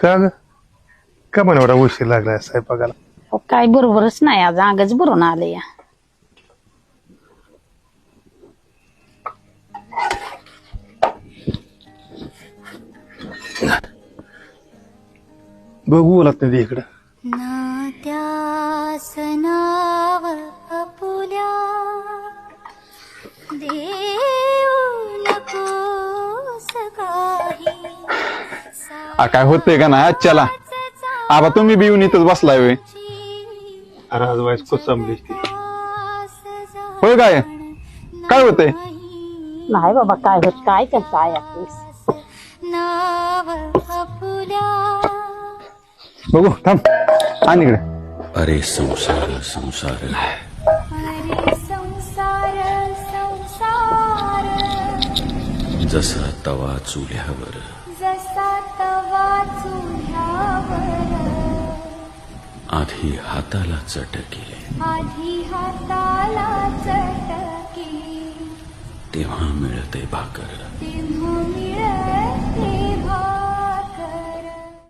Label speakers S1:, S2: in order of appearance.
S1: का ग? का पण एवढा उशीर लागलाय स्वयंपाकाला?
S2: अहो, काय बरोबरच नाही आज अंगच भरून आले या.
S1: बघू बोलत नाही इकडं.
S3: आ, काय होतंय का ना चला. आबा तुम्ही बी येऊन इथंच बसलाय होय.
S1: अरे आज वाईस कोसंबलीस ती
S3: होय काय? काय होतंय?
S2: नाही बाबा काय होत काय
S4: नाव आपुल्या
S3: बघू थांब. आणि इकडे.
S5: अरे संसार संसार.
S4: अरे संसार संसार.
S5: जसा तवा चुल्यावर.
S4: चुल्यावर
S5: आधी हाताला चटके.
S4: आधी हाताला चटकी.
S5: तेव्हा मिळते भाकर.
S4: तेव्हा मिळते